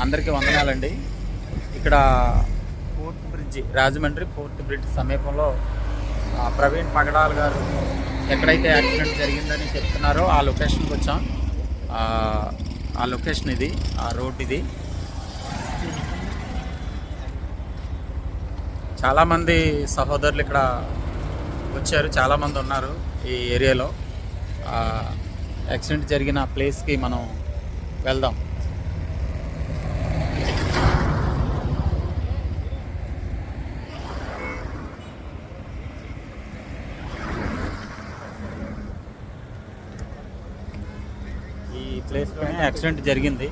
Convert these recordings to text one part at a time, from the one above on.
అందరికీ వందనాలండి. ఇక్కడ fourth bridge Rajahmundry fourth bridge సమీపంలో ప్రవీణ్ పగడాల్ గారు ఎక్కడైతే యాక్సిడెంట్ జరిగిందని చెప్తున్నారో ఆ లొకేషన్కి వచ్చాం. ఆ, లొకేషన్ ఇది ఆ రోడ్ ఇది. చాలామంది సహోదరులు ఇక్కడ వచ్చారు చాలామంది ఉన్నారు ఈ ఏరియాలో. యాక్సిడెంట్ జరిగిన ప్లేస్కి మనం వెళ్దాం. ఈ ప్లేస్లోనే యాక్సిడెంట్ జరిగింది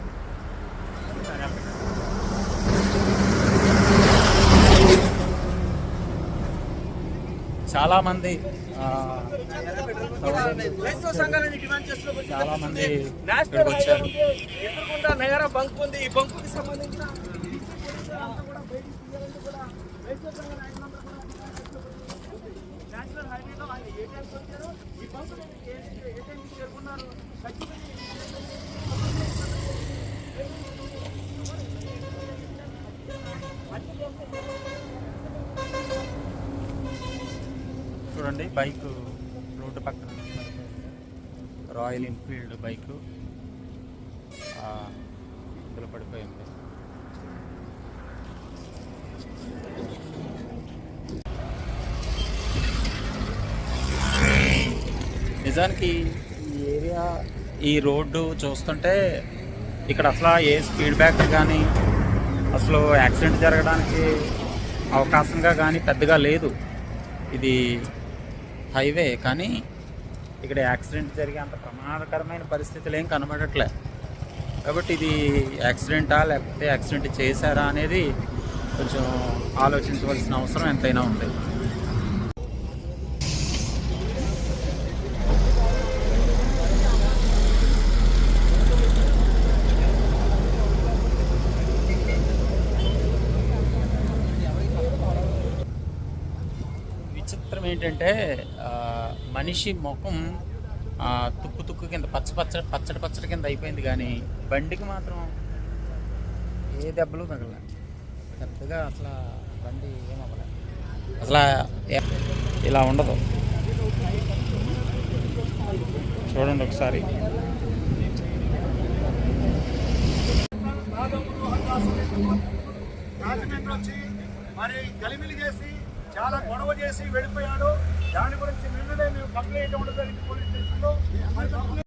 చాలామంది చాలామంది చాలా మంది ఇక్కడికి వచ్చారు ఉంది. నగర బంక్ ఉంది ఈ బంకుకి సంబంధించిన నేషనల్ హైవేలో ఆయన ఏ టైంకి వచ్చారు ఈ బంకు ఏ ఏ టైంకి చేరుకున్నారు చూడండి బైక్ రోడ్డు పక్కన రాయల్ ఎన్ఫీల్డ్ బైక్ ఇందులో పడిపోయింది. నిజానికి ఈ ఏరియా ఈ రోడ్డు చూస్తుంటే ఇక్కడ అసలు ఏ స్పీడ్ బ్యాక్ కానీ అసలు యాక్సిడెంట్ జరగడానికి అవకాశంగా కానీ పెద్దగా లేదు. ఇది హైవే కానీ ఇక్కడ యాక్సిడెంట్ జరిగే అంత ప్రమాదకరమైన పరిస్థితులు ఏం కనబడట్లే. కాబట్టి ఇది యాక్సిడెంటా లేకపోతే యాక్సిడెంట్ చేశారా అనేది కొంచెం ఆలోచించవలసిన అవసరం ఎంతైనా ఉంది. ఏంటంటే మనిషి ముఖం తుక్కు తుక్కు కింద పచ్చ పచ్చ పచ్చడి పచ్చడి కింద అయిపోయింది కానీ బండికి మాత్రం ఏ దెబ్బలు తగల. పెద్దగా అసలు బండి ఏమవ్వలేదు అసలు ఇలా ఉండదు. చూడండి ఒకసారి. రాజమండ్రి వచ్చి మరి గలిమిలి చేసి చాలా గొడవ చేసి వెళ్ళిపోయాడు. దాని గురించి నిన్ననే మేము కంప్లైంట్ ఉండదు పోలీస్ స్టేషన్లో